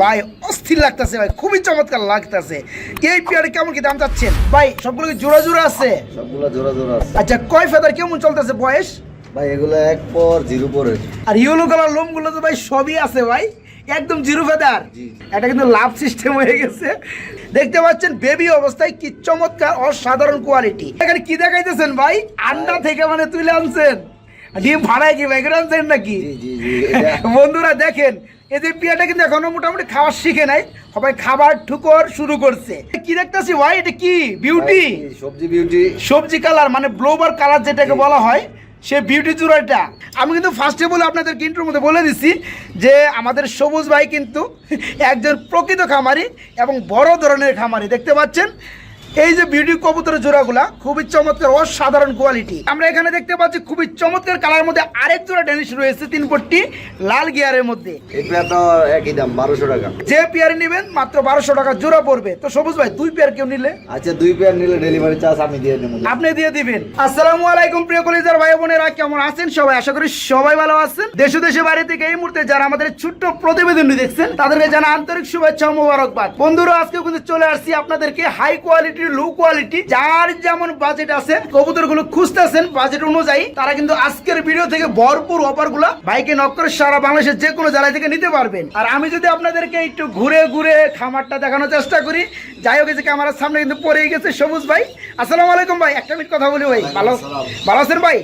ভাই অস্থির লাগতেছে ভাই খুবই চমৎকার লাগতেছে। এই পেয়ারে কেমন কি দাম চাচ্ছেন? ভাই সবগুলো কি জোড়া জোড়া আছে? সবগুলো জোড়া জোড়া আছে। আচ্ছা কয় ফেদার কেমন চলতেছে বয়স? ভাই এগুলো এক পর জিরো পরে। আর ইয়েলো কালার লোমগুলো তো ভাই সবই আছে ভাই একদম জিরো ফেদার। এটা কিন্তু লাভ সিস্টেম হয়ে গেছে। দেখতে পাচ্ছেন বেবি অবস্থায় কি চমৎকার অসাধারণ কোয়ালিটি এখানে কি দেখাইতেছেন ভাই? আন্ডা থেকে মানে তুলে আনছেন। ডিম ভাড়ায় কি ভাই আনছেন নাকি? বন্ধুরা দেখেন যে পিয়াটা কিন্তু এখনও মোটামুটি খাওয়া শিখে নাই। সবাই খাবার ঠুকর শুরু করছে। কি দেখতেছি ভাই এটা কি? বিউটি সবজি বিউটি সবজি কালার মানে ব্লোবার কালার যেটাকে বলা হয় সে বিউটি চূড়াটা আমি কিন্তু ফার্স্টে বলে আপনাদের ইন্টুর মধ্যে বলে দিচ্ছি যে আমাদের সবুজ ভাই কিন্তু একজন প্রকৃত খামারি এবং বড় ধরনের খামারি দেখতে পাচ্ছেন? এই যে বিউটি কবুতরের জোড়াগুলা খুবই চমৎকার অসাধারণ কোয়ালিটি আমরা এখানে দেখতে পাচ্ছি খুবই চমৎকার কালার মধ্যে আরেক জোড়া ড্যানিশ রয়েছে তিন পট্টি লাল গিয়ারের মধ্যে। একই দাম বারোশো টাকা। যে পেয়ার নেবেন মাত্র বারোশো টাকা জোড়া পড়বে। তো সবুজ ভাই দুই পেয়ার কেউ নিলে? আচ্ছা দুই পেয়ার নিলে ডেলিভারি চার্জ আমি দিয়ে দেবো। আপনি দিয়ে দিবেন। আসসালামু আলাইকুম প্রিয় কলিজার ভাই বোনেরা কেমন আছেন সবাই? আশা করি সবাই ভালো আছেন। দেশ দেশে বাইরে থেকে এই মুহূর্তে যারা আমাদের ছোট্ট প্রতিবেদন দেখছেন তাদেরকে জানা আন্তরিক শুভেচ্ছা মোবারকবাদ। বন্ধুরা আজকে কিন্তু চলে আসছি আপনাদেরকে হাই কোয়ালিটি লো কোয়ালিটি যার যেমন বাজেট আছে কবুতরগুলো খুঁজতেছেন বাজেট অনুযায়ী তারা কিন্তু আজকের ভিডিও থেকে ভরপুর অফারগুলা বাইকে নক করে সারা বাংলাদেশের যে কোনো জেলায় থেকে নিতে পারবেন। আর আমি যদি আপনাদেরকে একটু ঘুরে ঘুরে খামারটা দেখানোর চেষ্টা করি যাই হোক ক্যামেরার সামনে কিন্তু পড়েই গেছে সবুজ ভাই। আসসালামু আলাইকুম ভাই একটা মিনিট কথা বলি ভাই। ভালো ভালো আছেন ভাই?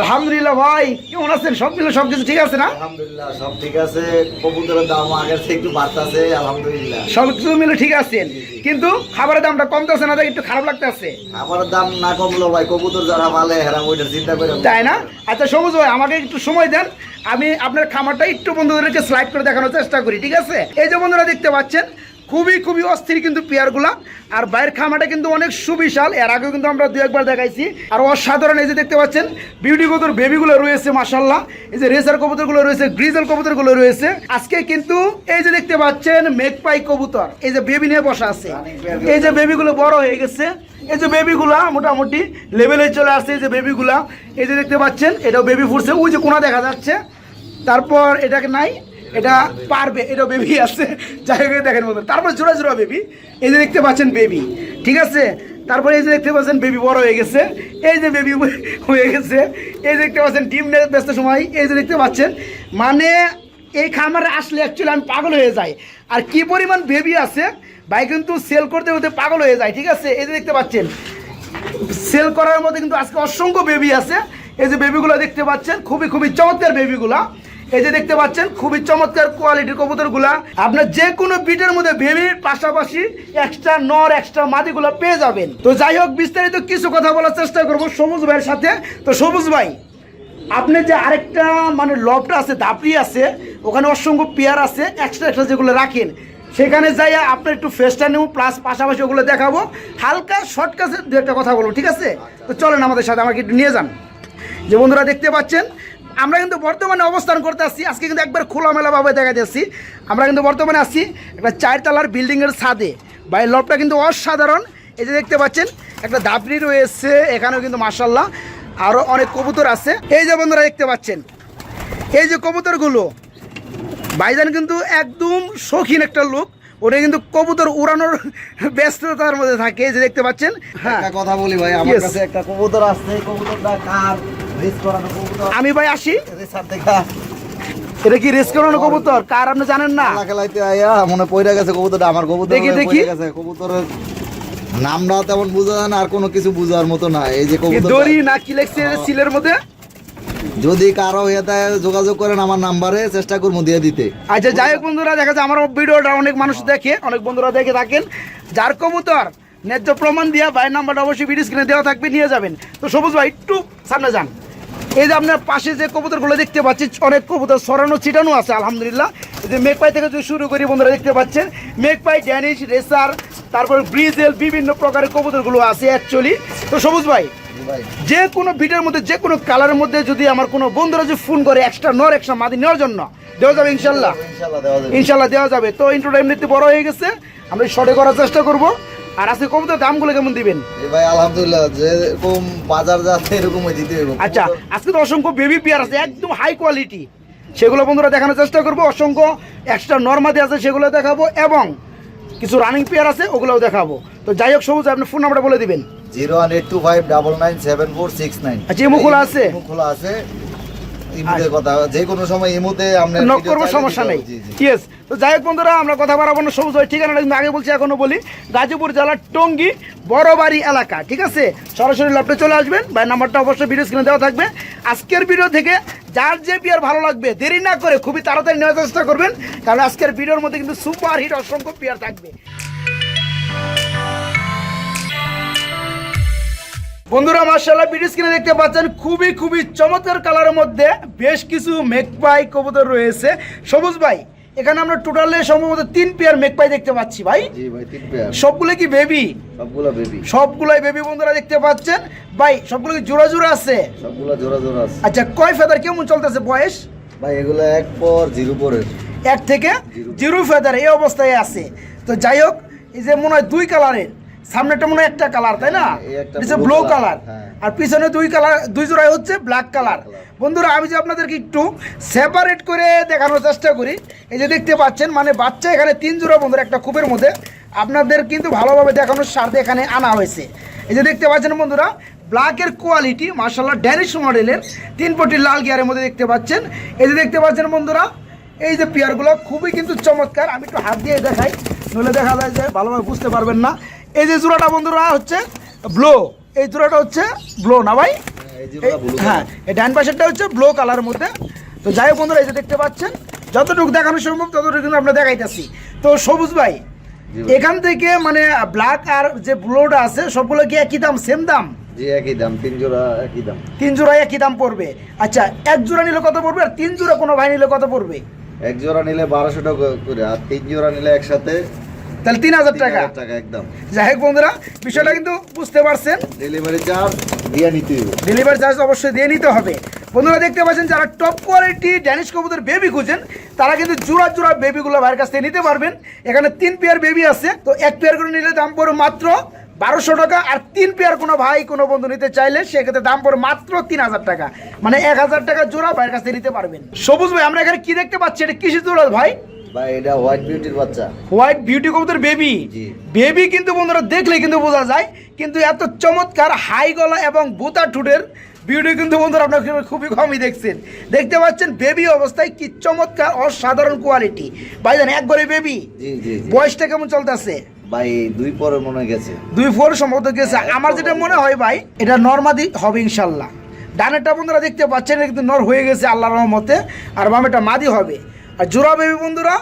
আলহামদুলিল্লাহ ভাই কেমন আছেন? সব মিলে সব কিছু ঠিক আছে না? আলহামদুলিল্লাহ সব ঠিক আছে। কবুতরের দাম আগের থেকে একটু বাড়তেছে আলহামদুলিল্লাহ। সব কিছু মিলে ঠিক আছেন। কিন্তু খাবারের দামটা কমতেছে না একটু খারাপ লাগতেছে। আমার দাম না কমলো ভাই কবুতর যারা ভালো হেরা ওইটা চিন্তা করে তাই না? আচ্ছা সবুজ ভাই আমাকে একটু সময় দেন। আমি আপনার খামারটা একটু বন্ধুদেরকে স্লাইড করে দেখানোর চেষ্টা করি ঠিক আছে? এই যে বন্ধুরা দেখতে পাচ্ছেন খুবই খুবই অস্থির কিন্তু পেয়ারগুলা। আর বাইরের খামাটা কিন্তু অনেক সুবিশাল। এর আগেও কিন্তু আমরা দু একবার দেখাইছি। আর অসাধারণ এই যে দেখতে পাচ্ছেন, বিউটি কবুতর বেবিগুলো রয়েছে মাসাল্লাহ এই যে রেসার কবুতরগুলো রয়েছে, গ্রিজেল কবুতরগুলো রয়েছে। আজকে কিন্তু এই যে দেখতে পাচ্ছেন, মেঘপাই কবুতর। এই যে বেবি নিয়ে বসা আছে। এই যে বেবিগুলো বড় হয়ে গেছে। এই যে বেবিগুলা মোটামুটি লেভেলে চলে আসছে এই যে বেবিগুলা। এই যে দেখতে পাচ্ছেন, এটাও বেবি ফুটছে। ওই যে কোনা দেখা যাচ্ছে। তারপর এটাকে নাই এটা পারবে, এটা বেবি আছে। যাই হোক দেখেন মতো তারপর জোড়া জোড়া বেবি এই যে দেখতে পাচ্ছেন বেবি ঠিক আছে? তারপরে এই যে দেখতে পাচ্ছেন বেবি বড় হয়ে গেছে। এই যে বেবি হয়ে গেছে। এই যে দেখতে পাচ্ছেন, ডিম নিয়ে ব্যস্ত সময়। এই যে দেখতে পাচ্ছেন মানে এই খামারে আসলে অ্যাকচুয়ালি আমি পাগল হয়ে যাই। আর কি পরিমাণ বেবি আছে, ভাই কিন্তু সেল করতে করতে পাগল হয়ে যায়, ঠিক আছে? এই যে দেখতে পাচ্ছেন সেল করার মধ্যে কিন্তু আজকে অসংখ্য বেবি আছে। এই যে বেবিগুলো দেখতে পাচ্ছেন, খুবই খুবই চমৎকার বেবিগুলা এই যে দেখতে পাচ্ছেন, খুবই চমৎকার কোয়ালিটির কবুতরগুলা। আপনার যে কোনো বিটের মধ্যে বেবির পাশাপাশি এক্সট্রা নর এক্সট্রা মাদিগুলো পেয়ে যাবেন। তো যাই হোক, বিস্তারিত কিছু কথা বলার চেষ্টা করব সবুজ ভাইয়ের সাথে। তো সবুজ ভাই, আপনি যে আরেকটা মানে লবটা আছে দাপড়ি আছে, ওখানে অসংখ্য পেয়ার আছে এক্সট্রা এক্সট্রা যেগুলো রাখেন, সেখানে যাই আপনার একটু ফেসটা নেব প্লাস পাশাপাশি ওগুলো দেখাবো। হালকা শর্টকাটে দু একটা কথা বলব, ঠিক আছে? তো চলেন আমাদের সাথে, আমাকে একটু নিয়ে যান। যে বন্ধুরা দেখতে পাচ্ছেন আমরা কিন্তু বর্তমানে অবস্থান করতে আসছি আজকে কিন্তু একবার খোলামেলাভাবে দেখা যাচ্ছি। আমরা কিন্তু বর্তমানে আসছি একটা চারতলার বিল্ডিংয়ের ছাদে। বা এই লবটা কিন্তু অসাধারণ। এই যে দেখতে পাচ্ছেন একটা দাপড়ি রয়েছে এখানেও কিন্তু মার্শাল্লাহ আরও অনেক কবুতর আছে। এই যে বন্ধুরা দেখতে পাচ্ছেন এই যে কবুতরগুলো ভাইজান কিন্তু একদম শৌখিন একটা লোক। ওটা কিন্তু কবুতর উড়ানোর ব্যস্ততার মধ্যে থাকে যে দেখতে পাচ্ছেন। হ্যাঁ। কথা বলি ভাই আমার কাছে একটা কবুতর আসছে কবুতরটা কার? আমি ভাই আসি। এটা কি রেস করানো কবুতর? কার আপনি জানেন না? খেলাইতে মনে পড়ে গেছে কবুতরটা আমার কবুতর দেখি, দেখি। কবুতরের নামটা তেমন বোঝা যায় না আর কোনো কিছু বোঝার মতো না। এই যে কবুতর দড়ি না কি লেগছে সিলের মধ্যে? যদি কারও এতে যোগাযোগ করেন আমার নাম্বারে চেষ্টা করব দিয়ে দিতে। আচ্ছা যাই হোক বন্ধুরা দেখা যায় আমার ভিডিওটা অনেক মানুষ দেখে অনেক বন্ধুরা দেখে থাকেন। যার কবুতর ন্যায্য প্রমাণ দিয়া ভাইয়ের নাম্বারটা অবশ্যই ভিডিও স্ক্রিনে দেওয়া থাকবে নিয়ে যাবেন। তো সবুজ ভাই একটু সামনে যান। এই যে আপনার পাশে যে কবুতরগুলো দেখতে পাচ্ছি অনেক কবুতর সরানো ছিটানো আছে আলহামদুলিল্লাহ। এই যে মেঘপাই থেকে যদি শুরু করি বন্ধুরা দেখতে পাচ্ছেন মেঘপাই ড্যানিশ রেসার তারপর ব্রিজেল বিভিন্ন প্রকারের কবুতরগুলো আছে অ্যাকচুয়ালি তো সবুজ ভাই যে কোনো ভিডিওর মধ্যে যে কোনো কালারের মধ্যে যদি আমার কোনো বন্ধুরা যদি ফোন করে এক্সট্রা নর এক্সট্রা মাদি নেওয়ার জন্য দেওয়া যাবে ইনশাল্লাহ। ইনশাল্লাহ দেওয়া যাবে। ইনশাল্লাহ দেওয়া যাবে। তো ইন্ট্রোটা এমনিতে বড় হয়ে গেছে আমরা শর্টে করার চেষ্টা করব। আর আজকে কবুতর দামগুলো কেমন দিবেন? ভাই আলহামদুলিল্লাহ যেরকম বাজার যাচ্ছে এরকমই দিতে হবে। আচ্ছা আজকে তো অসংখ্য বেবি পেয়ার আছে একদম হাই কোয়ালিটি সেগুলো বন্ধুরা দেখানোর চেষ্টা করব অসংখ্য এক্সট্রা নর্মাদি আছে সেগুলো দেখাবো এবং কিছু রানিং পেয়ার আছে ওগুলোও দেখাবো। তো যাই হোক সবুজ আপনি ফোন নাম্বারটা বলে দিবেন। Zero one eight two five double nine seven four six nine. আচ্ছা, ইমো খোলা আছে? খোলা আছে। ইমোতে কথা যে কোনো সময় ইমোতে আপনার নক করব সমস্যা নেই। হবে। জি, জি। ইয়েস তো যাই হোক বন্ধুরা আমরা কথা বাড়াবো না সবুজ ভাই কিন্তু আগে বলছি এখনও বলি। গাজীপুর জেলার টঙ্গী বড়বাড়ি এলাকা ঠিক আছে? সরাসরি ল্যাপটে চলে আসবেন। ভাই নাম্বারটা অবশ্যই ভিডিও স্ক্রিনে দেওয়া থাকবে। আজকের ভিডিও থেকে যার যে পিয়ার ভালো লাগবে দেরি না করে খুবই তাড়াতাড়ি নেওয়ার চেষ্টা করবেন। কারণ আজকের ভিডিওর মধ্যে কিন্তু সুপার হিট অসংখ্য পিয়ার থাকবে। বন্ধুরা মার্শাল্লাহ ভিডিও স্ক্রিনে দেখতে পাচ্ছেন খুবই খুবই চমৎকার কালারের মধ্যে বেশ কিছু মেকপাই কবুতর রয়েছে। সবুজ ভাই এখানে আমরা টোটালে সম্ভবত তিন পেয়ার মেকপাই দেখতে পাচ্ছি ভাই। সবগুলো কি বেবি সবগুলো বেবি সবগুলাই বেবি বন্ধুরা দেখতে পাচ্ছেন। ভাই সবগুলো কি জোড়া জোড়া আছে? সবগুলো জোড়া জোড়া আছে। আচ্ছা কয় ফেদার কেমন চলতেছে বয়স? ভাই এগুলো এক পর জিরো পরের। এক থেকে জিরো। জিরো ফেদার এই অবস্থায় আছে। তো যাই হোক এই যে মনে হয় দুই কালারের সামনেটা মনে হয় একটা কালার তাই না? এটা ব্লু কালার। আর পিছনে দুই কালার দুই জোড়াই হচ্ছে ব্ল্যাক কালার বন্ধুরা আমি যে আপনাদেরকে একটু সেপারেট করে দেখানোর চেষ্টা করি এই যে দেখতে পাচ্ছেন মানে বাচ্চা এখানে তিন জোড়া বন্ধুরা একটা কূপের মধ্যে। আপনাদের কিন্তু ভালোভাবে দেখানোর স্বার্থে এখানে আনা হয়েছে। এই যে দেখতে পাচ্ছেন বন্ধুরা ব্ল্যাকের কোয়ালিটি মার্শাল্লাহ ড্যানিশ মডেলের তিন পটি লাল গিয়ারের মধ্যে দেখতে পাচ্ছেন। এই যে দেখতে পাচ্ছেন বন্ধুরা এই যে পেয়ারগুলো খুবই কিন্তু চমৎকার। আমি একটু হাত দিয়ে দেখাই নইলে দেখা যায় যে ভালোভাবে বুঝতে পারবেন না। এই যে জোড়াটা বন্ধুরা হচ্ছে ব্লো এই জোড়াটা হচ্ছে ব্লো না ভাই? জিরোটা এই- হ্যাঁ এই ডান পাশেরটা হচ্ছে ব্লো কালারের মধ্যে। তো যাই হোক বন্ধুরা এই যে দেখতে পাচ্ছেন যতটুকু দেখানো সম্ভব ততটুকু কিন্তু আমরা দেখাইতেছি। তো সবুজ ভাই ভাই। এখান থেকে মানে ব্ল্যাক আর যে ব্লোটা আছে সবগুলো কি একই দাম সেম দাম? জি একই দাম তিন জোড়া একই দাম। তিন জোড়া একই দাম পড়বে। আচ্ছা এক জোড়া নিলে কত পড়বে আর তিন জোড়া কোনো ভাই নিলে কত পড়বে? এক জোড়া নিলে বারোশো টাকা করে আর তিন জোড়া নিলে একসাথে তাহলে তিন হাজার তিন টাকা টাকা একদম। যাই হোক বন্ধুরা বিষয়টা কিন্তু বুঝতে পারছেন। ডেলিভারি চার্জ দিয়ে নিতে হবে। ডেলিভারি চার্জ অবশ্যই দিয়ে নিতে হবে। বন্ধুরা দেখতে পাচ্ছেন যারা টপ কোয়ালিটি ড্যানিশ কবুতর বেবি খুঁজেন তারা কিন্তু জোড়া জোড়া বেবিগুলো ভাইয়ের কাছ থেকে নিতে পারবেন। এখানে তিন পেয়ার বেবি আছে। তো এক পেয়ার করে নিলে দাম পড়বে মাত্র বারোশো টাকা আর তিন পেয়ার কোনো ভাই কোনো বন্ধু নিতে চাইলে সেক্ষেত্রে দাম পড়বে মাত্র তিন হাজার টাকা। মানে এক হাজার টাকা জোড়া ভাইয়ের কাছ থেকে নিতে পারবেন। সবুজ ভাই আমরা এখানে কি দেখতে পাচ্ছি? এটা কিসের জোড়া ভাই? ভাই এটা হোয়াইট বিউটির বাচ্চা। হোয়াইট বিউটি কবুতর বেবি বেবি কিন্তু বন্ধুরা দেখলে কিন্তু বোঝা যায় কিন্তু এত চমৎকার হাই গলা এবং বুতা ঠুটের বিউটি কিন্তু বন্ধুরা আপনার খুবই কমই দেখছেন। দেখতে পাচ্ছেন বেবি অবস্থায় কি চমৎকার অসাধারণ কোয়ালিটি ভাইজান এক করে বেবি বয়সটা কেমন চলতেছে? ভাই দুই পরে মনে হয় গেছে। দুই ফোর সম্ভবত গেছে। আমার যেটা মনে হয়। ভাই এটা নর্মাদি হবে ইনশাল্লাহ। ডানেরটা বন্ধুরা দেখতে পাচ্ছেন কিন্তু নর হয়ে গেছে আল্লাহর রহমতে। আর বামেটা মাদি হবে। আর জোড়া বেবি বন্ধুরা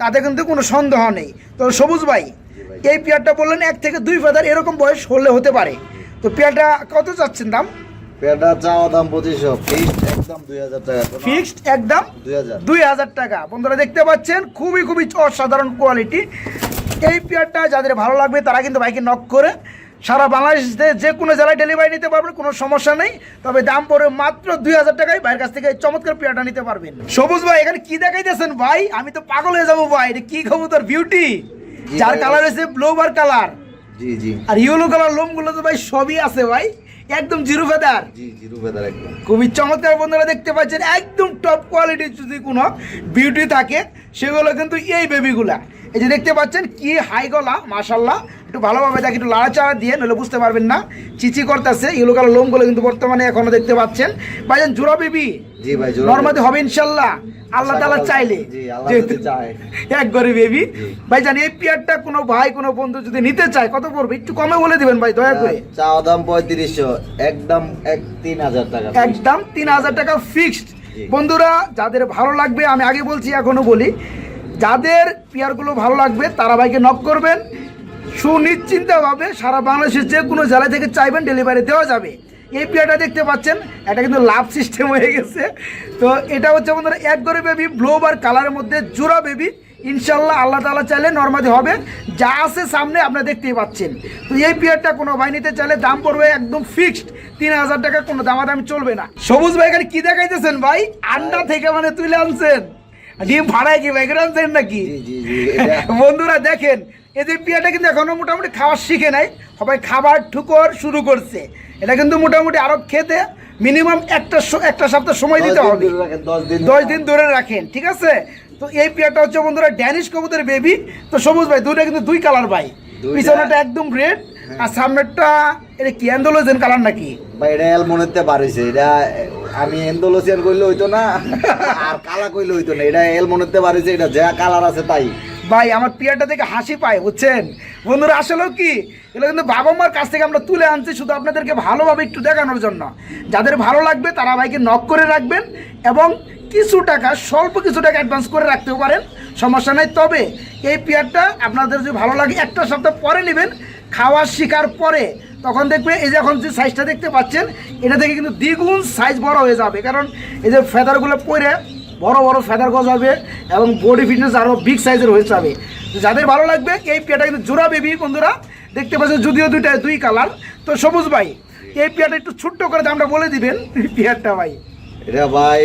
তাতে কিন্তু কোনো সন্দেহ নেই। তো সবুজ ভাই। এই পেয়ারটা বললেন এক থেকে দুই ফেদার এরকম বয়স হলে হতে পারে। তো পেয়ারটা কত চাচ্ছেন দাম? পেয়ারটা চাওয়া দাম পঁচিশশো ফিক্সড একদম দুই হাজার টাকা। ফিক্সড একদম দুই হাজার। দুই হাজার টাকা। বন্ধুরা দেখতে পাচ্ছেন খুবই খুবই অসাধারণ কোয়ালিটি এই পেয়ারটা যাদের ভালো লাগবে তারা কিন্তু বাইকে নক করে সারা বাংলাদেশে যে কোনো জেলায় ডেলিভারি নিতে পারবেন কোনো সমস্যা নেই। তবে দাম পড়বে মাত্র দুই হাজার টাকায়। ভাইয়ের কাছ থেকে চমৎকার পেয়ারটা নিতে পারবেন। সবুজ ভাই এখানে কি দেখাইতেছেন ভাই? আমি তো পাগল হয়ে যাব ভাই। এটা কি খবর তোর বিউটি যার কালার হয়েছে ব্লোবার কালার জি জি। আর ইয়েলো কালার লোমগুলো তো ভাই সবই আছে ভাই। একদম জিরো ফেদার জি জিরো ফেদার একদম। খুবই চমৎকার বন্ধুরা দেখতে পাচ্ছেন একদম টপ কোয়ালিটির যদি কোনো বিউটি থাকে সেগুলো কিন্তু এই বেবিগুলা এই যে দেখতে পাচ্ছেন কি হাই গলা মাশাল্লাহ একটু ভালোভাবে দেখি একটু লাড়াচাড়া দিয়ে নইলে বুঝতে পারবেন না। চিচি করতেছে ইয়েলো কালার লোমগুলো কিন্তু বর্তমানে এখনও দেখতে পাচ্ছেন। ভাইজান জোড়া বেবি জি ভাই নর্মাদি হবে ইনশাল্লাহ আল্লাহ তালা চাইলে। জি, আল্লাহ যেহেতু এক করে বেবি জি। ভাই জানি এই পেয়ারটা কোনো ভাই কোনো বন্ধু যদি নিতে চায় কত পড়বে? একটু কমে বলে দিবেন ভাই দয়া করে। চাওয়া দাম পঁয়ত্রিশশো একদম এক তিন হাজার টাকা একদম তিন হাজার টাকা ফিক্সড বন্ধুরা যাদের ভালো লাগবে আমি আগে বলছি এখনও বলি। যাদের পেয়ারগুলো ভালো লাগবে, তারা ভাইকে নক করবেন। সুনিশ্চিন্তভাবে সারা বাংলাদেশের যে কোনো জেলা থেকে চাইবেন ডেলিভারি দেওয়া যাবে। এই পেয়ারটা দেখতে পাচ্ছেন, এটা কিন্তু লাভ সিস্টেম হয়ে গেছে। তো এটা হচ্ছে আমাদের এক করে বেবি ব্লো আর কালারের মধ্যে জোড়া বেবি ইনশাল্লাহ আল্লাহ তালা চাইলে নর্মাদি হবে। যা আছে সামনে আপনারা দেখতেই পাচ্ছেন। তো এই পেয়ারটা কোনো ভাই নিতে চাইলে দাম পড়বে একদম ফিক্সড তিন হাজার টাকা কোনো দামাদামি চলবে না। সবুজ ভাই এখানে কি দেখাইতেছেন ভাই? আন্ডা থেকে মানে তুলে আনছেন। ডিম ভাড়ায় কি করে আনছেন নাকি? বন্ধুরা দেখেন এদের পিয়াটা কিন্তু এখনও মোটামুটি খাওয়া শিখে নাই। সবাই খাবার ঠুকর শুরু করছে। এটা কিন্তু মোটামুটি আরও খেতে মিনিমাম একটা একটা সপ্তাহ সময় দিতে হবে। দশ দিন ধরে। রাখেন ঠিক আছে? তো এই পেয়ারটা হচ্ছে বন্ধুরা ড্যানিশ কবুতরের বেবি তো সবুজ ভাই দুইটা কিন্তু দুই কালার ভাই। পিছনেটা একদম রেড আর সামনেরটা এটা কি অ্যান্ডোলোজেন কালার নাকি? ভাই এটা এল মনেতে বাড়িছে এটা আমি এন্ডোলোসিয়ান কইলে হইতো না। আর কালা কইলে হইতো না। এটা এল মনেতে বাড়িছে, এটা যা কালার আছে তাই। ভাই, আমার পিয়ারটা দেখে হাসি পায়, বুঝছেন? বন্ধুরা, আসলেও কি? এগুলো কিন্তু বাবা মার কাছ থেকে আমরা তুলে আনছি, শুধু আপনাদেরকে ভালোভাবে একটু দেখানোর জন্য। যাদের ভালো লাগবে, তারা ভাইকে নক করে রাখবেন এবং কিছু টাকা, স্বল্প কিছু টাকা অ্যাডভান্স করে রাখতেও পারেন। সমস্যা নেই। তবে এই পেয়ারটা আপনাদের যদি ভালো লাগে, একটা সপ্তাহ পরে নেবেন। খাওয়া শিকার পরে তখন দেখবে এই যে এখন যে সাইজটা দেখতে পাচ্ছেন, এটা থেকে কিন্তু দ্বিগুণ সাইজ বড় হয়ে যাবে। কারণ এই যে ফেদারগুলো পরে বড় বড় ফেদার গজ হবে এবং বডি ফিটনেস আরও বিগ সাইজের হয়ে যাবে। যাদের ভালো লাগবে, এই পেয়াটা কিন্তু জোড়া বেবি বন্ধুরা, দেখতে পাচ্ছেন যদিও দুইটা, দুই কালার তো সবুজ ভাই, এই পেয়ারটা একটু ছোট্ট করে দামটা বলে দিবেন পেয়ারটা ভাই। এটা ভাই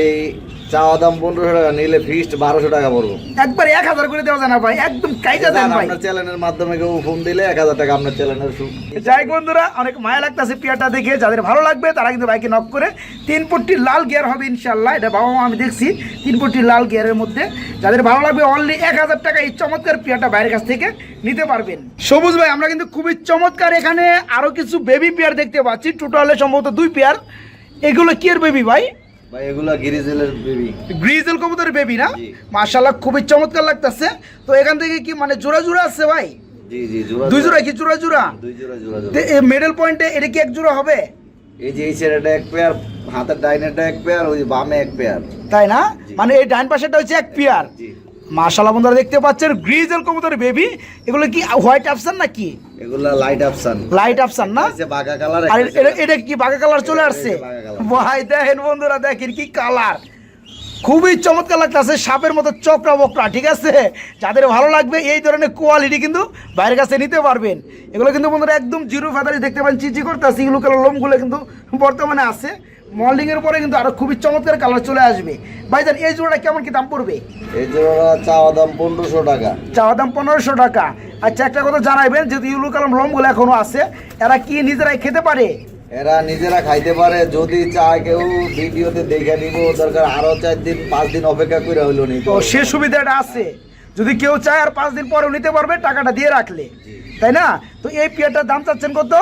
চাওয়া দাম পনেরোশো টাকা নিলে ফিস্ট বারোশো টাকা পড়ব। একবার এক হাজার করে দেওয়া যায় না ভাই একদম দেন ভাই। আপনার চ্যানেলের মাধ্যমে কেউ ফোন দিলে এক হাজার টাকা আপনার চ্যানেলের সুখ। যাই বন্ধুরা অনেক মায়া লাগতেছে পেয়ারটা দেখে যাদের ভালো লাগবে তারা কিন্তু বাইকে নক করে তিন পট্টি লাল গিয়ার হবে ইনশাল্লাহ এটা বাবা মা আমি দেখছি তিন পট্টি লাল গিয়ারের মধ্যে। যাদের ভালো লাগবে অনলি এক হাজার টাকা এই চমৎকার পেয়ারটা বাইরের কাছ থেকে নিতে পারবেন। সবুজ ভাই আমরা কিন্তু খুবই চমৎকার এখানে আরও কিছু বেবি পেয়ার দেখতে পাচ্ছি টোটালে সম্ভবত দুই পেয়ার এগুলো কি এর বেবি ভাই? ভাই এগুলা গিরিজেলের বেবি গ্রিজেল কবুতরের বেবি না? জি। মাশাল্লাহ খুবই চমৎকার লাগতেছে। তো এখান থেকে কি মানে জোড়া জোড়া আছে ভাই? জি জি জোড়া দুই জোড়া। কি জোড়া জোড়া? দুই জোড়া জোড়া জোড়া। মেডেল পয়েন্টে এটা কি এক জোড়া হবে? এই যে এই ছেলেটা এক পেয়ার হাতের ডাইনেটা এক পেয়ার ওই বামে এক পেয়ার তাই না? মানে এই ডাইন পাশেটা হচ্ছে এক পেয়ার মাশাল্লাহ বন্ধুরা দেখতে পাচ্ছেন গ্রিজেল কবুতরের বেবি এগুলো কি হোয়াইট আফসান নাকি? এগুলা লাইট আপসান লাইট আফসান না? বাঘা কালার আর এটা কি বাঘা কালার চলে আসছে। ভাই দেখেন বন্ধুরা দেখেন কি কালার খুবই চমৎকার লাগতেছে সাপের মতো চক্রা বকরা ঠিক আছে? যাদের ভালো লাগবে এই ধরনের কোয়ালিটি কিন্তু বাইরের কাছে নিতে পারবেন। এগুলো কিন্তু বন্ধুরা একদম জিরো ফেদারি দেখতে পাচ্ছেন চিচি করতেছে এগুলো কালার লোমগুলো কিন্তু বর্তমানে আছে। মল্ডিং এর পরে কিন্তু আরও খুবই চমৎকার কালার চলে আসবে। ভাইজান এই জোড়াটা কেমন কি দাম পড়বে? এই জোড়া চাওয়া দাম পনেরোশো টাকা। চাওয়া দাম পনেরোশো টাকা। আচ্ছা একটা কথা জানাইবেন যেহেতু ইউলু কালাম লোমগুলো এখনও আছে এরা কি নিজেরাই খেতে পারে? এরা নিজেরা খাইতে পারে যদি চায় কেউ ভিডিওতে দেখে নিব দরকার আরও চার দিন পাঁচ দিন অপেক্ষা করে হইল নি তো সে সুবিধাটা আছে। যদি কেউ চায় আর পাঁচ দিন পরেও নিতে পারবে টাকাটা দিয়ে রাখলে। তাই না? তো এই পেয়ারটার দাম চাচ্ছেন কত?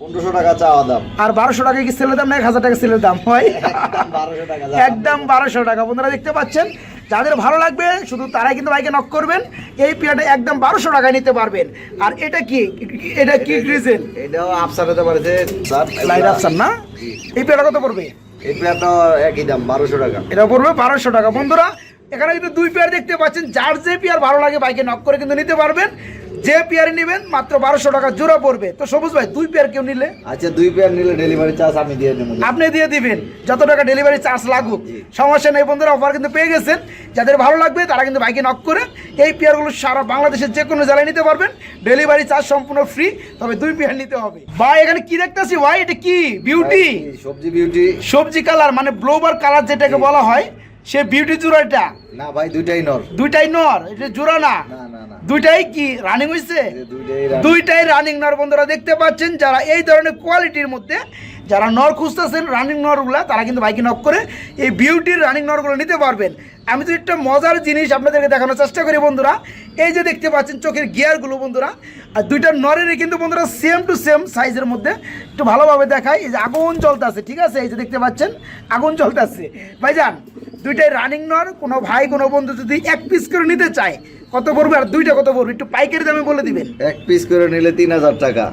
পনেরোশো টাকা চাওয়া দাম। আর বারোশো টাকা কি সেলের দাম না এক হাজার টাকা সেলের দাম? হয়। একদম বারোশো টাকা একদম বারোশো টাকা। বন্ধুরা দেখতে পাচ্ছেন যাদের ভালো লাগবে শুধু তারাই কিন্তু বাইকে নক করবেন এই পেয়ারটা একদম বারোশো টাকায় নিতে পারবেন। আর এটা কি? এটা কি গ্রিজেল এটাও আফসার হতে পারেছে লাইট আপসান না? এই পেয়ারটা কত পড়বে? এই একই দাম বারোশো টাকা। এটা পড়বে বারোশো টাকা। বন্ধুরা এখানে কিন্তু দুই পেয়ার দেখতে পাচ্ছেন যার যে পেয়ার ভালো লাগে বাইকে নক করে কিন্তু নিতে পারবেন। যে পেয়ার নেবেন মাত্র বারোশো টাকা জোড়া পড়বে। তো সবুজ ভাই দুই পেয়ার কেউ নিলে? আচ্ছা দুই পেয়ার নিলে ডেলিভারি চার্জ আমি দিয়ে দেবো আপনি দিয়ে দিবেন। যত টাকা ডেলিভারি চার্জ লাগুক। সমস্যা নেই বন্ধুরা অফার কিন্তু পেয়ে গেছেন। যাদের ভালো লাগবে তারা কিন্তু বাইকে নক করে এই পেয়ারগুলো সারা বাংলাদেশের যে কোনো জেলায় নিতে পারবেন। ডেলিভারি চার্জ সম্পূর্ণ ফ্রি তবে দুই পেয়ার নিতে হবে। ভাই এখানে কি দেখতেছি? ভাই এটা কি? বিউটি সবজি বিউটি সবজি কালার মানে ব্লোবার কালার যেটাকে বলা হয় সে বিউটি জোড়াটা না ভাই দুইটাই নর। দুইটাই নর এটা জোড়া না না দুইটাই কি রানিং হয়েছে দুইটাই রানিং নর বন্ধুরা দেখতে পাচ্ছেন যারা এই ধরনের কোয়ালিটির মধ্যে যারা নর খুঁজতেছেন রানিং নরগুলা তারা কিন্তু বাইকে নক করে এই বিউটির রানিং নরগুলো নিতে পারবেন। আমি তো একটা মজার জিনিস আপনাদেরকে দেখানোর চেষ্টা করি বন্ধুরা, এই যে দেখতে পাচ্ছেন চোখের গিয়ারগুলো বন্ধুরা, আর দুইটা নরেরই কিন্তু বন্ধুরা সেম টু সেম সাইজের মধ্যে একটু ভালোভাবে দেখায় এই যে আগুন চলতেছে ঠিক আছে? এই যে দেখতে পাচ্ছেন, আগুন চলতেছে ভাইজান, দুইটাই রানিং নর, কোনো ভাই, কোনো বন্ধু যদি এক পিস করে নিতে চায়, কত পড়বে? আর দুইটা কত পড়বে? একটু পাইকারি দামে বলে দিবেন। এক পিস করে নিলে তিন হাজার টাকা,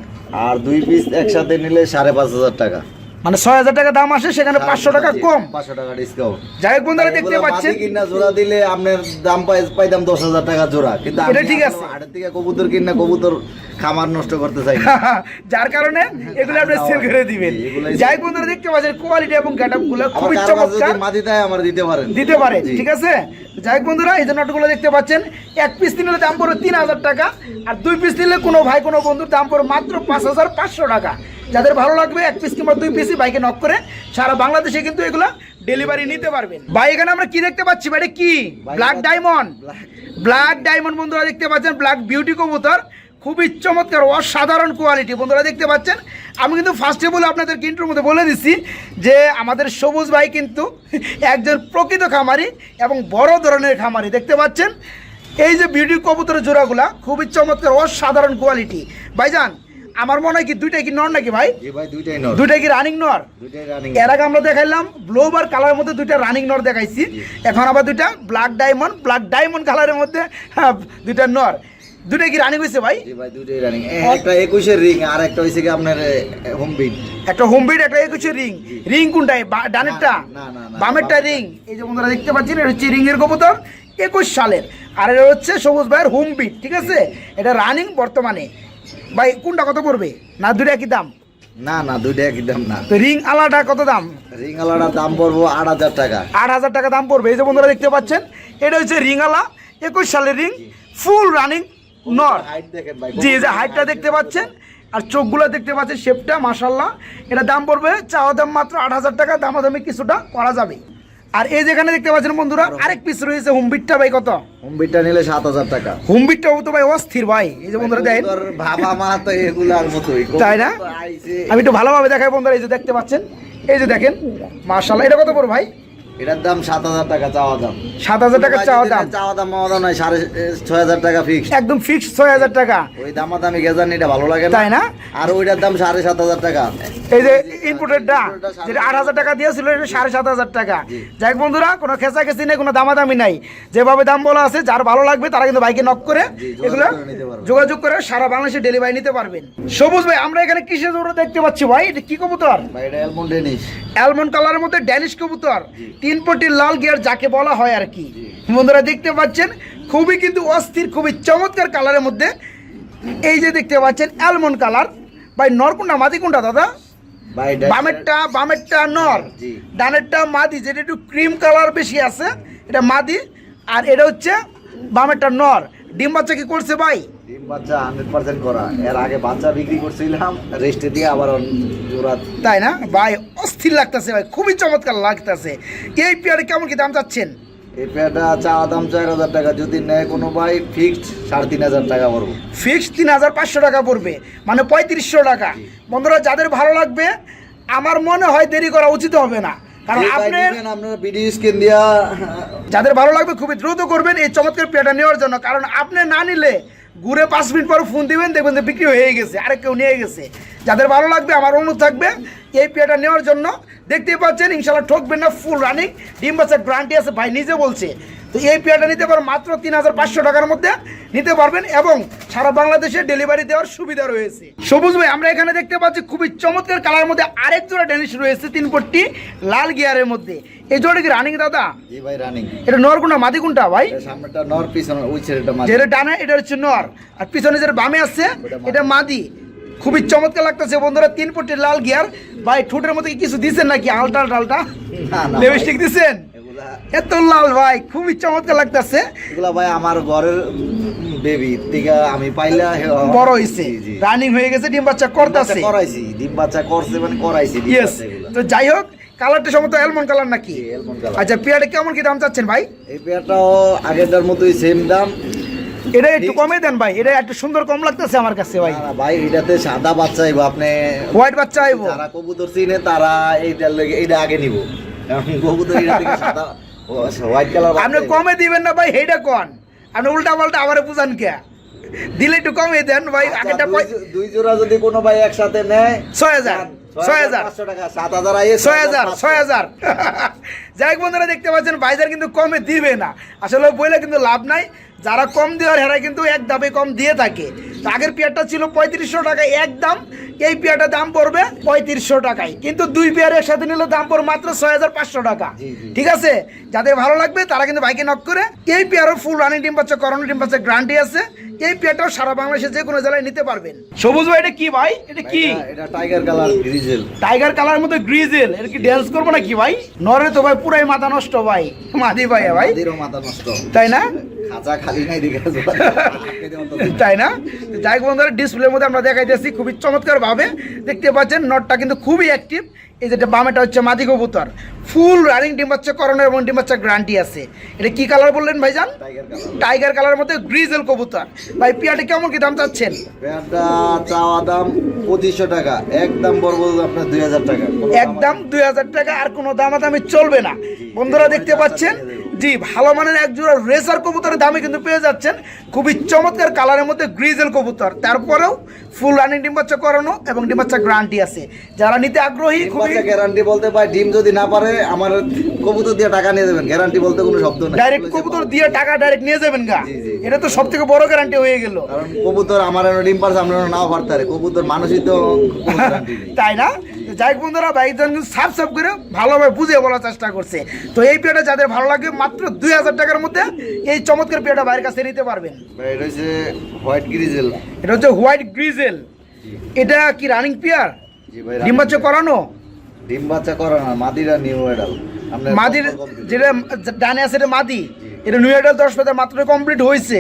আর দুই পিস একসাথে নিলে সাড়ে পাঁচ হাজার টাকা। মানে ছয় হাজার টাকা দাম আসে সেখানে পাঁচশো টাকা কম। পাঁচশো টাকা ডিসকাউন্ট যাই হোক বন্ধুরা দেখতে পাচ্ছেন। কিনা জোড়া দিলে আপনার দাম পাই পাইতাম দশ হাজার টাকা জোড়া। কিন্তু এটা ঠিক আছে। হাটের থেকে কবুতর কিনা কবুতর খামার নষ্ট করতে চাই যার কারণে এগুলো আপনি সেল করে দিবেন। যাই হোক বন্ধুরা দেখতে পাচ্ছেন কোয়ালিটি এবং গেটআপগুলো খুবই চমৎকার। মাটি দেয় আমার দিতে পারেন। দিতে পারে ঠিক আছে? যাই হোক বন্ধুরা এই যে নটগুলো দেখতে পাচ্ছেন এক পিস নিলে দাম পড়বে তিন হাজার টাকা আর দুই পিস নিলে কোনো ভাই কোনো বন্ধুর দাম পড়বে মাত্র পাঁচ হাজার পাঁচশো টাকা। যাদের ভালো লাগবে এক পিস কিংবা দুই পিসই বাইকে নক করে সারা বাংলাদেশে কিন্তু এগুলো ডেলিভারি নিতে পারবেন। ভাই এখানে আমরা কি দেখতে পাচ্ছি? ভাই কি? ব্ল্যাক ডায়মন্ড ব্ল্যাক ডায়মন্ড বন্ধুরা দেখতে পাচ্ছেন ব্ল্যাক বিউটি কবুতর। খুবই চমৎকার অসাধারণ কোয়ালিটি বন্ধুরা দেখতে পাচ্ছেন আমি কিন্তু ফার্স্টে বলে আপনাদের ইন্টুর মধ্যে বলে দিচ্ছি যে আমাদের সবুজ ভাই কিন্তু একজন প্রকৃত খামারি এবং বড় ধরনের খামারি। দেখতে পাচ্ছেন এই যে বিউটি কবুতরের জোড়াগুলা খুবই চমৎকার অসাধারণ কোয়ালিটি ভাইজান আমার মনে হয় কি দুইটাই কি নর নাকি ভাই? দুইটাই কি রানিং নর? এর আগে আমরা দেখাইলাম ব্লোবার কালারের মধ্যে দুইটা রানিং নর দেখাইছি। এখন আবার দুইটা ব্ল্যাক ডায়মন্ড ব্ল্যাক ডায়মন্ড কালারের মধ্যে হ্যাঁ, দুইটা নর। কি রানিং হয়েছে ভাই? রানিং একটা একুশের রিং আর একটা কি আপনার হোম বিট একটা হোম বিট একটা একুশে রিং রিং কোনটাই ডানেরটা? বামেরটা রিং এই যে বন্ধুরা দেখতে পাচ্ছেন এটা হচ্ছে রিং এর কবুতর একুশ সালের। আর এটা হচ্ছে সবুজ ভাইয়ের হোম বিট ঠিক আছে? এটা রানিং বর্তমানে। ভাই কোনটা কত পড়বে? না দুইটা কি দাম? না না দুইটা একই দাম না। তো রিং আলাদা কত দাম? রিং আলাদা দাম পড়ব আট হাজার টাকা। আট হাজার টাকা দাম পড়বে। এই যে বন্ধুরা দেখতে পাচ্ছেন এটা হচ্ছে রিং আলা একুশ সালের রিং ফুল রানিং নর। জি যে হাইটটা দেখতে পাচ্ছেন আর চোখগুলো দেখতে পাচ্ছেন শেপটা মাসাল্লাহ এটা দাম পড়বে চাওয়া দাম মাত্র আট হাজার টাকা দামাদামি কিছুটা করা যাবে। আর এই যেখানে দেখতে পাচ্ছেন বন্ধুরা আরেক পিস রয়েছে হুমবিটটা ভাই কত? হুমবিটটা নিলে সাত হাজার টাকা। হুমবিটটাও তো ভাই অস্থির ভাই এই যে বন্ধুরা দেখেন। বাবা মা তো এগুলার মতোই তাই না? আমি একটু ভালোভাবে দেখাই বন্ধুরা এই যে দেখতে পাচ্ছেন। এই যে দেখেন মার্শাল্লাহ এটা কত বড় ভাই? এটার দাম সাত হাজার টাকা চাওয়া দাম। সাত হাজার টাকা চাওয়া দাম। চাওয়া দাম নয় সাড়ে ছয় হাজার টাকা ফিক্স একদম ফিক্সড ছয় হাজার টাকা। ওই দামা দামি এটা ভালো লাগে তাই না? আর ওইটার দাম সাড়ে সাত হাজার টাকা। এই যে ইনপুটেরটা যেটা আট হাজার টাকা দিয়েছিল এটা সাড়ে সাত হাজার টাকা। যাই বন্ধুরা কোনো নেই কোনো দামাদামি নাই। যেভাবে দাম বলা আছে যার ভালো লাগবে তারা কিন্তু বাইকে নক করে যোগাযোগ এগুলো করে যোগাযোগ করে সারা বাংলাদেশে ডেলিভারি নিতে পারবেন। সবুজ ভাই আমরা এখানে কিসের জোরে দেখতে পাচ্ছি ভাই? এটা কি কবুতর? ভাই এটা অ্যালমন্ড অ্যালমন্ড কালারের মধ্যে ড্যানিশ কবুতর। তিন লাল গিয়ার যাকে বলা হয় আর কি। বন্ধুরা দেখতে পাচ্ছেন খুবই কিন্তু অস্থির খুবই চমৎকার কালারের মধ্যে। এই যে দেখতে পাচ্ছেন অ্যালমন্ড কালার ভাই নরকুন্ডা মাদি কোনটা দাদা? ভাই বামেরটা বামেরটা নর। ডানেরটা মাদি যেটা একটু ক্রিম কালার বেশি আছে এটা মাদি। আর এটা হচ্ছে বামেরটা নর। ডিম বাচ্চা কি করছে ভাই? ডিম বাচ্চা হান্ড্রেড পার্সেন্ট করা। এর আগে বাচ্চা বিক্রি করছিলাম রেস্টে দিয়ে আবার জোড়া তাই না? ভাই অস্থির লাগতেছে ভাই খুবই চমৎকার লাগতেছে। এই পেয়ারে কেমন কি দাম চাচ্ছেন? এই পেয়ারটা চাওয়া দাম চার হাজার টাকা যদি নেয় কোনো ভাই ফিক্সড সাড়ে তিন হাজার টাকা পড়ব। ফিক্সড তিন হাজার পাঁচশো টাকা পড়বে মানে পঁয়ত্রিশশো টাকা। বন্ধুরা যাদের ভালো লাগবে আমার মনে হয় দেরি করা উচিত হবে না। কারণ আপনার ভিডিও স্ক্রিন যাদের ভালো লাগবে খুবই দ্রুত করবেন এই চমৎকার পেয়ারটা নেওয়ার জন্য। কারণ আপনি না নিলে ঘুরে পাঁচ মিনিট পর ফোন দিবেন, দেখবেন যে বিক্রি হয়ে গেছে, আরেক কেউ নিয়ে গেছে। যাদের ভালো লাগবে, আমার অনুরোধ থাকবে, এই পেয়েটা নেওয়ার জন্য দেখতেই পাচ্ছেন ইনশাল্লাহ ঠকবেন না ফুল রানিং ডিম বাচ্চার গ্রান্টি আছে ভাই নিজে বলছে। তো এই পেয়ারটা নিতে পারেন মাত্র তিন হাজার পাঁচশো টাকার মধ্যে নিতে পারবেন এবং সারা বাংলাদেশে ডেলিভারি দেওয়ার সুবিধা রয়েছে। সবুজ ভাই আমরা এখানে দেখতে পাচ্ছি খুবই চমৎকার কালারের মধ্যে আরেক জোড়া ড্যানিশ রয়েছে তিন পট্টি লাল গিয়ারের মধ্যে। এই জোড়া কি রানিং দাদা? জি ভাই রানিং এটা নর কোনটা মাদি কোনটা ভাই? সামনেটা নর পিছনে ওই ছেলেটা মাঝে যেটা ডানে এটা হচ্ছে নর। আর পিছনে যেটা বামে আছে এটা মাদি। খুবই চমৎকার লাগতেছে বন্ধুরা তিন পট্টি লাল গিয়ার ভাই ঠোঁটের মধ্যে কিছু দিছেন নাকি? আলটা না, লিপস্টিক এগুলা এত লাল ভাই খুবই চমৎকার লাগতেছে। এগুলা ভাই আমার ঘরের বেবি থেকে আমি পাইলা বড় হইছে। জি, জি। রানিং হয়ে গেছে ডিম বাচ্চা করতেছে। করাইছি ডিম বাচ্চা করছে মানে করাইছি ইয়েস তো যাই হোক কালারটা সম্ভবত অ্যালমন্ড কালার নাকি। আচ্ছা পেয়ারটা কেমন কি দাম চাচ্ছেন ভাই? এই পেয়ারটাও আগেরটার মতোই সেম দাম। এটা একটু কমে দেন ভাই এটা একটু সুন্দর কম লাগতেছে আমার কাছে ভাই। ভাই এটাতে সাদা বাচ্চা আইবো আপনি হোয়াইট বাচ্চা আইবো। যারা কবুতর চিনে তারা এইটার লেগে এইটা আগে নিব। কারণ কবুতর এটা থেকে সাদা হোয়াইট কালার আপনি কমে দিবেন না ভাই কোন? আপনি উল্টা পাল্টা আমারে বুঝান কে? দিলে একটু কমে দেন ভাই আগেটা আচ্ছা, দুই জোড়া যদি কোনো ভাই একসাথে নেয় ছয় হাজার ছয় হাজার ছয় হাজার ছয় হাজার। যাই বন্ধুরা দেখতে পাচ্ছেন বাইজার কিন্তু কমে দিবে না। আসলে বইলে কিন্তু লাভ নাই। যারা কম দেওয়ার হেরা কিন্তু এক দামে কম দিয়ে থাকে। আগের পেয়ারটা ছিল পঁয়ত্রিশশো টাকা, এক দাম এই পেয়ারটার দাম পড়বে পঁয়ত্রিশশো টাকায়। কিন্তু দুই পেয়ারের একসাথে নিলে দাম পড়বে মাত্র ছয় হাজার পাঁচশো টাকা। ঠিক আছে? যাদের ভালো লাগবে তারা কিন্তু বাইকে নক করে এই পেয়ারও ফুল রানিং ডিম পাচ্ছে করোনা ডিম পাচ্ছে গ্রান্টি আছে। এই পেয়ারটাও সারা বাংলাদেশে যে কোনো জেলায় নিতে পারবেন। সবুজ ভাই এটা কি ভাই? এটা কি? এটা- tiger colour grizzle tiger colour মধ্যে গ্রিজেল এটা কি ড্যান্স করব নাকি ভাই? নরে তো ভাই পুরাই মাথা নষ্ট ভাই। মাদি ভাই। ভাই মাথা নষ্ট। তাই না? খাঁচা খালি নাই দেখে তাই না? যাই হোক বন্ধুরা ডিসপ্লের মধ্যে আমরা দেখাইতেছি। খুবই চমৎকার ভাবে দেখতে পাচ্ছেন নটটা কিন্তু খুবই অ্যাক্টিভ এই যেটা বামেটা হচ্ছে মাদি কবুতর। ফুল রানিং ডিম বাচ্চা করানো এবং ডিম বাচ্চা গ্যারান্টি আছে। এটা কি কালার বললেন ভাইজান? টাইগার কালার মধ্যে গ্রিজেল কবুতর। ভাই পিয়াটি কেমন কি দাম চাচ্ছেন? পেয়ারটা চাওয়া দাম পঁচিশশো টাকা। একদম বলব আপনার দুই হাজার টাকা। একদম দুই হাজার টাকা আর কোনো দামাদামি চলবে না। বন্ধুরা দেখতে পাচ্ছেন জি ভালো মানের এক জোড়া রেসার কবুতরের দামে কিন্তু পেয়ে যাচ্ছেন। খুবই চমৎকার কালারের মধ্যে গ্রিজেল কবুতর। তারপরেও ফুল রানিং ডিম বাচ্চা করানো এবং ডিম বাচ্চা গ্যারান্টি আছে। যারা নিতে আগ্রহী খুবই গ্যারান্টি বলতে পাই ডিম যদি না পারে আমার কবুতর দিয়ে টাকা নিয়ে যাবেন। গ্যারান্টি বলতে কোনো শব্দ নাই। ডাইরেক্ট কবুতর দিয়ে টাকা ডাইরেক্ট নিয়ে যাবেন গা। এটা তো সব থেকে বড় গ্যারান্টি হয়ে গেল। কারণ কবুতর আমার ডিম পারছে আমরা নাও পারতারে কবুতর মানুষই তো তাই না? যাই বন্ধুরা বাইকজন কিন্তু সাফ সাফ করে ভালোভাবে বুঝিয়ে বলার চেষ্টা করছে। তো এই পেয়াটা যাদের ভালো লাগে মাত্র দুই হাজার টাকার মধ্যে এই চমৎকার পেয়াটা বাইরের কাছে নিতে পারবেন। এটা হচ্ছে হোয়াইট গ্রিজেল। এটা হচ্ছে হোয়াইট গ্রিজেল। এটা কি রানিং পেয়ার? ডিম বাচ্চা করানো? ডিম বাচ্চা করে না মাদিরা নিউ এডাল মাদির যেটা ডানে আছে এটা মাদি। এটা নিউ এডাল দশ পেতার মাত্র কমপ্লিট হয়েছে।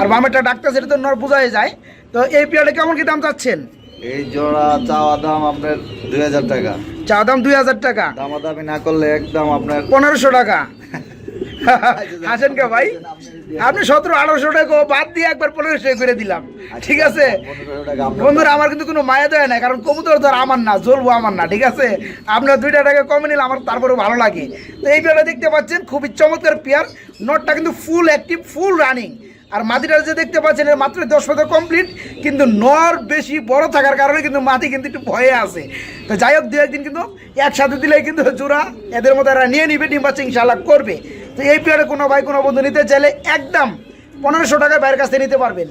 আর বামেরটা ডাক্তার সেটা তো নর বোঝাই যায়। তো এই পেয়ারটা কেমন কি দাম চাচ্ছেন? এই জোড়া চাওয়া দাম আপনার দুই হাজার টাকা। চা দাম দুই হাজার টাকা? দামাদামি না করলে একদম আপনার পনেরোশো টাকা। হাসেন কে ভাই? আপনি সতেরো আঠারোশো টাকা বাদ দিয়ে একবার পনেরোশো করে দিলাম। ঠিক আছে? বন্ধুরা আমার কিন্তু কোনো মায়া দেয় না কারণ কবুতর ধর আমার না জ্বলবো আমার না ঠিক আছে? আপনার দুইটা টাকা কমে নিলে আমার তারপরে ভালো লাগে। তো এই পেয়ারটা দেখতে পাচ্ছেন খুবই চমৎকার পেয়ার। নটটা কিন্তু ফুল অ্যাক্টিভ ফুল রানিং আর মাটিটা যে দেখতে পাচ্ছেন এর মাত্র দশ বছর কমপ্লিট কিন্তু নর বেশি বড় থাকার কারণে কিন্তু মাটি কিন্তু একটু ভয়ে আছে। তো যাই হোক, দু একদিন কিন্তু একসাথে দিলেই কিন্তু জোড়া, এদের মতো এরা নিয়ে নিবে, ডিম বাচ্চা ইনশাল্লাহ করবে। তো এই পিরিয়ডে কোনো ভাই, কোনো বন্ধু নিতে চাইলে একদম পনেরোশো টাকা বাইরের কাছ থেকে নিতে পারবেন।